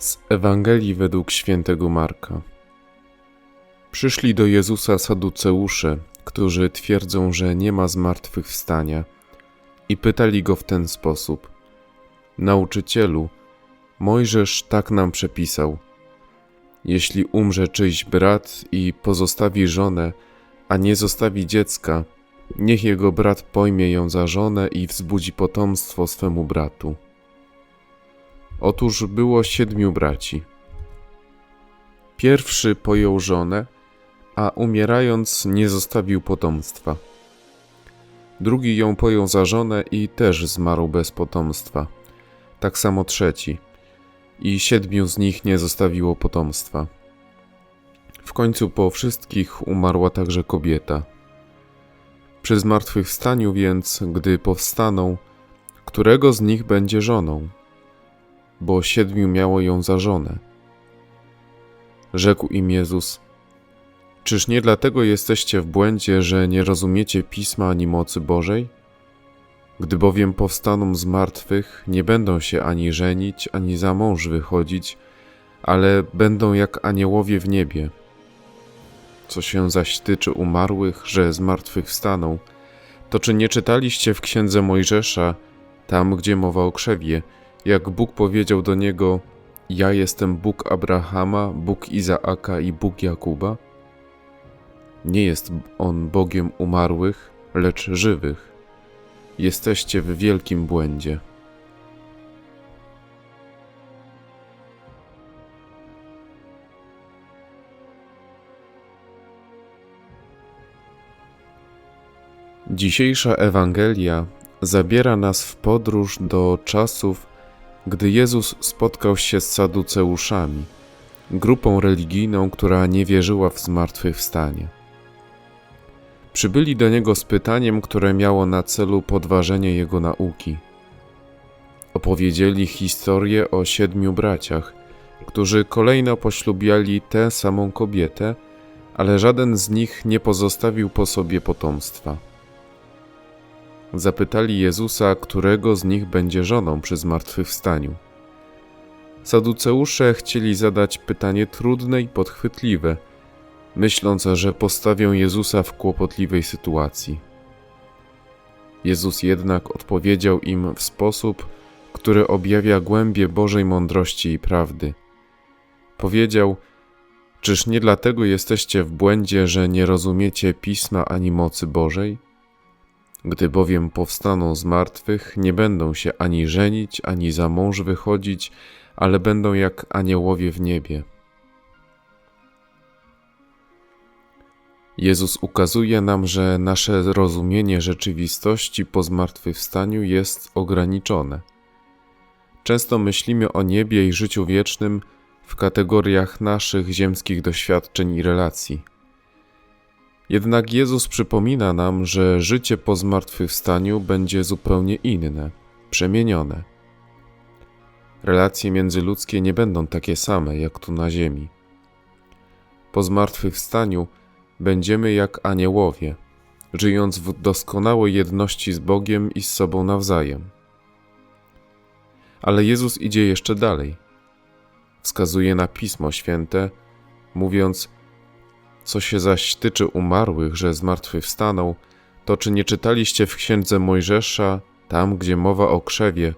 Z Ewangelii według świętego Marka. Przyszli do Jezusa saduceusze, którzy twierdzą, że nie ma zmartwychwstania, i pytali go w ten sposób: Nauczycielu, Mojżesz tak nam przepisał: Jeśli umrze czyjś brat i pozostawi żonę, a nie zostawi dziecka, niech jego brat pojmie ją za żonę i wzbudzi potomstwo swemu bratu. Otóż było siedmiu braci. Pierwszy pojął żonę, a umierając nie zostawił potomstwa. Drugi ją pojął za żonę i też zmarł bez potomstwa. Tak samo trzeci. I siedmiu z nich nie zostawiło potomstwa. W końcu po wszystkich umarła także kobieta. Przy zmartwychwstaniu więc, gdy powstaną, którego z nich będzie żoną? Bo siedmiu miało ją za żonę. Rzekł im Jezus: Czyż nie dlatego jesteście w błędzie, że nie rozumiecie pisma ani mocy Bożej? Gdy bowiem powstaną z martwych, nie będą się ani żenić, ani za mąż wychodzić, ale będą jak aniołowie w niebie. Co się zaś tyczy umarłych, że z martwych wstaną, to czy nie czytaliście w księdze Mojżesza, tam gdzie mowa o krzewie, jak Bóg powiedział do niego: Ja jestem Bóg Abrahama, Bóg Izaaka i Bóg Jakuba? Nie jest on Bogiem umarłych, lecz żywych. Jesteście w wielkim błędzie. Dzisiejsza Ewangelia zabiera nas w podróż do czasów, gdy Jezus spotkał się z Saduceuszami, grupą religijną, która nie wierzyła w zmartwychwstanie. Przybyli do niego z pytaniem, które miało na celu podważenie jego nauki. Opowiedzieli historię o siedmiu braciach, którzy kolejno poślubiali tę samą kobietę, ale żaden z nich nie pozostawił po sobie potomstwa zapytali Jezusa, którego z nich będzie żoną przy zmartwychwstaniu. Saduceusze chcieli zadać pytanie trudne i podchwytliwe, myśląc, że postawią Jezusa w kłopotliwej sytuacji. Jezus jednak odpowiedział im w sposób, który objawia głębie Bożej mądrości i prawdy. Powiedział: Czyż nie dlatego jesteście w błędzie, że nie rozumiecie pisma ani mocy Bożej? Gdy bowiem powstaną z martwych, nie będą się ani żenić, ani za mąż wychodzić, ale będą jak aniołowie w niebie. Jezus ukazuje nam, że nasze rozumienie rzeczywistości po zmartwychwstaniu jest ograniczone. Często myślimy o niebie i życiu wiecznym w kategoriach naszych ziemskich doświadczeń i relacji. Jednak Jezus przypomina nam, że życie po zmartwychwstaniu będzie zupełnie inne, przemienione. Relacje międzyludzkie nie będą takie same jak tu na ziemi. Po zmartwychwstaniu będziemy jak aniołowie, żyjąc w doskonałej jedności z Bogiem i z sobą nawzajem. Ale Jezus idzie jeszcze dalej. Wskazuje na Pismo Święte, mówiąc, co się zaś tyczy umarłych, że zmartwychwstaną, to czy nie czytaliście w księdze Mojżesza, tam gdzie mowa o krzewie,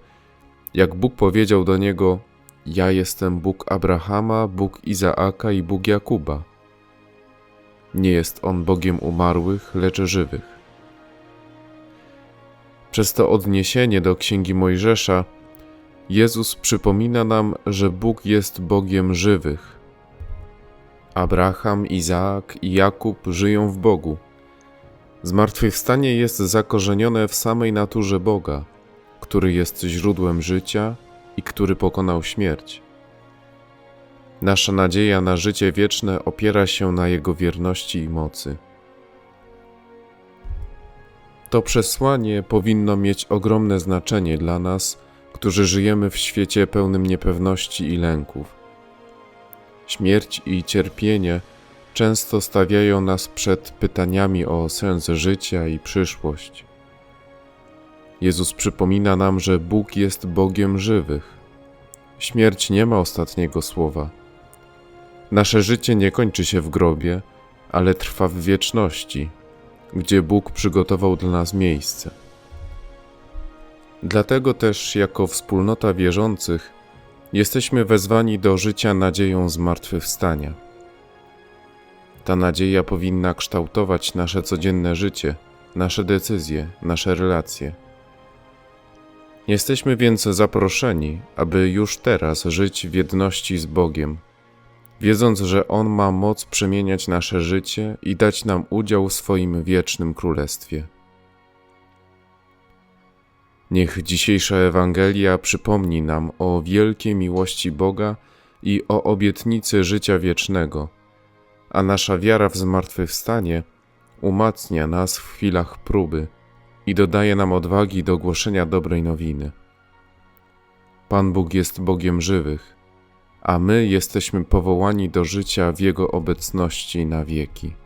jak Bóg powiedział do niego: Ja jestem Bóg Abrahama, Bóg Izaaka i Bóg Jakuba. Nie jest on Bogiem umarłych, lecz żywych. Przez to odniesienie do księgi Mojżesza, Jezus przypomina nam, że Bóg jest Bogiem żywych Abraham, Izaak i Jakub żyją w Bogu. Zmartwychwstanie jest zakorzenione w samej naturze Boga, który jest źródłem życia i który pokonał śmierć. Nasza nadzieja na życie wieczne opiera się na Jego wierności i mocy. To przesłanie powinno mieć ogromne znaczenie dla nas, którzy żyjemy w świecie pełnym niepewności i lęków. Śmierć i cierpienie często stawiają nas przed pytaniami o sens życia i przyszłość. Jezus przypomina nam, że Bóg jest Bogiem żywych. śmierć nie ma ostatniego słowa. Nasze życie nie kończy się w grobie, ale trwa w wieczności, gdzie Bóg przygotował dla nas miejsce. Dlatego też, jako wspólnota wierzących, jesteśmy wezwani do życia nadzieją zmartwychwstania. Ta nadzieja powinna kształtować nasze codzienne życie, nasze decyzje, nasze relacje. Jesteśmy więc zaproszeni, aby już teraz żyć w jedności z Bogiem, wiedząc, że On ma moc przemieniać nasze życie i dać nam udział w swoim wiecznym królestwie. Niech dzisiejsza Ewangelia przypomni nam o wielkiej miłości Boga i o obietnicy życia wiecznego, a nasza wiara w zmartwychwstanie umacnia nas w chwilach próby i dodaje nam odwagi do głoszenia dobrej nowiny. Pan Bóg jest Bogiem żywych, a my jesteśmy powołani do życia w Jego obecności na wieki.